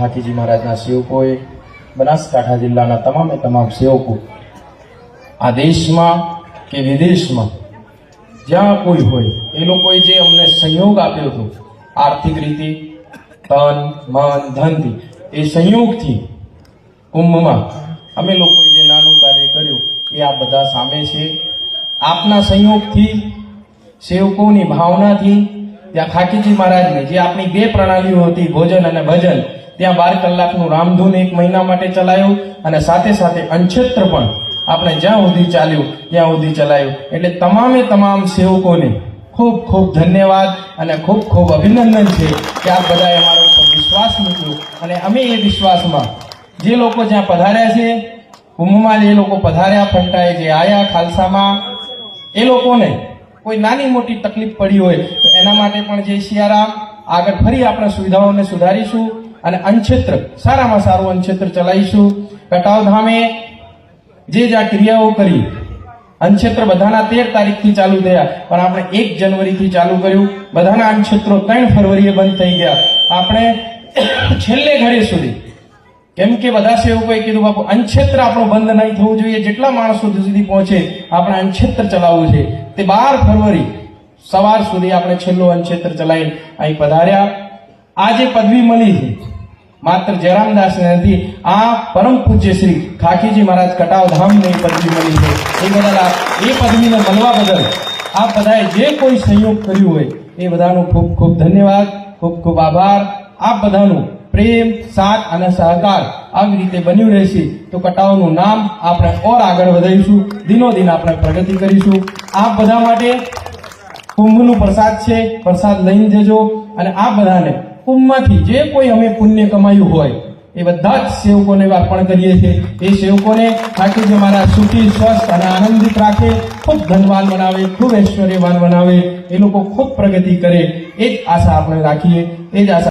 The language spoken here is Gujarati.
ખાકીજી મહારાજના સેવકોએ બનાસકાંઠા જિલ્લાના તમામે તમામ સેવકો આ દેશમાં કે વિદેશમાં જ્યાં કોઈ હોય, એ લોકોએ જે અમને સહયોગ આપ્યો હતો, આર્થિક રીતે તન મન, ધનથી, એ સંયોગથી કુંભમાં અમે લોકોએ જે નાનું કાર્ય કર્યું, એ આ બધા સામે છે. આપના સંયોગથી, સેવકોની ભાવનાથી, ત્યાં ખાકીજી મહારાજની જે આપણી બે પ્રણાલીઓ હતી, ભોજન અને ભજન ત્યાં બાર કલાકનું રામધૂન એક મહિના માટે ચલાયું અને સાથે સાથે અંછેત્ર પણ આપણે જ્યાં સુધી ચાલ્યું, ત્યાં સુધી ચલાવ્યું એટલે તમામે તમામ સેવકોને ખૂબ ખૂબ ધન્યવાદ અને ખૂબ ખૂબ અભિનંદન છે કે આ બધાએ અમારો ઉપર વિશ્વાસ મૂક્યો. અને અમે એ વિશ્વાસમાં જે લોકો જ્યાં પધાર્યા છે, કુંભમાં જે લોકો પધાર્યા, ફંટાએ જે આયા ખાલસામાં, એ લોકોને કોઈ નાની મોટી તકલીફ પડી હોય તો એના માટે પણ જય સિયારામ આગળ ફરી આપણે સુવિધાઓને સુધારીશું અને અનક્ષેત્ર સારામાં સારું અનક્ષેત્ર ચલાવીશું. કટાવ ધામે જે જ આ ક્રિયાઓ કરી અનક્ષેત્ર બધાના તેર તારીખથી ચાલુ થયા, પણ આપણે એક જનવરીથી ચાલુ કર્યું. બધાના અનક્ષેત્રો ત્રણ ફરવરીએ બંધ થઈ ગયા. આપણે છેલ્લે ઘડી સુધી, કેમ કે બધા સેવકોએ કીધું, બાપુ અનક્ષેત્ર આપણો બંધ નહીં થવું જોઈએ. જેટલા માણસો સુધી પહોંચે, આપણે અનક્ષેત્ર ચલાવવું છે. તે બાર ફરવરી સવાર સુધી આપણે છેલ્લું અનક્ષેત્ર ચલાવી અહીં પધાર્યા. આ જે પદવી મળી છે, માત્ર જયરામદાસ નથી, આ પરમ પૂજ્ય શ્રી ખાકીજી મહારાજ કટાવ ધામની પદવી મળી છે. એ બદલ એ પદવીને મળવા બદલ આ બધાએ જે કોઈ સહયોગ કર્યું હોય, એ બધાનો ખૂબ ખૂબ ધન્યવાદ, ખૂબ ખૂબ આભાર. આપ બધાનું પ્રેમ, સાથ અને સહકાર આવી રીતે બન્યું રહેશે, તો કટાવનું નામ આપણે ઓર આગળ વધારીશું. દિનો દિન આપણે પ્રગતિ કરીશું. આપ બધા માટે કુંભનું પ્રસાદ છે, પ્રસાદ લઈને જજો. અને આ બધાને કુંભમાંથી જે કોઈ અમે પુણ્ય કમાયું હોય, એ બધા જ સેવકોને અર્પણ કરીએ છીએ. એ સેવકોને ઠાકોરજી મારા સુખી, સ્વસ્થ અને આનંદિત રાખે, ખૂબ ધનવાન બનાવે, ખૂબ ઐશ્વર્યવાન બનાવે. એ લોકો ખૂબ પ્રગતિ કરે. એ જ આશા આપણે રાખીએ. એ જ આશા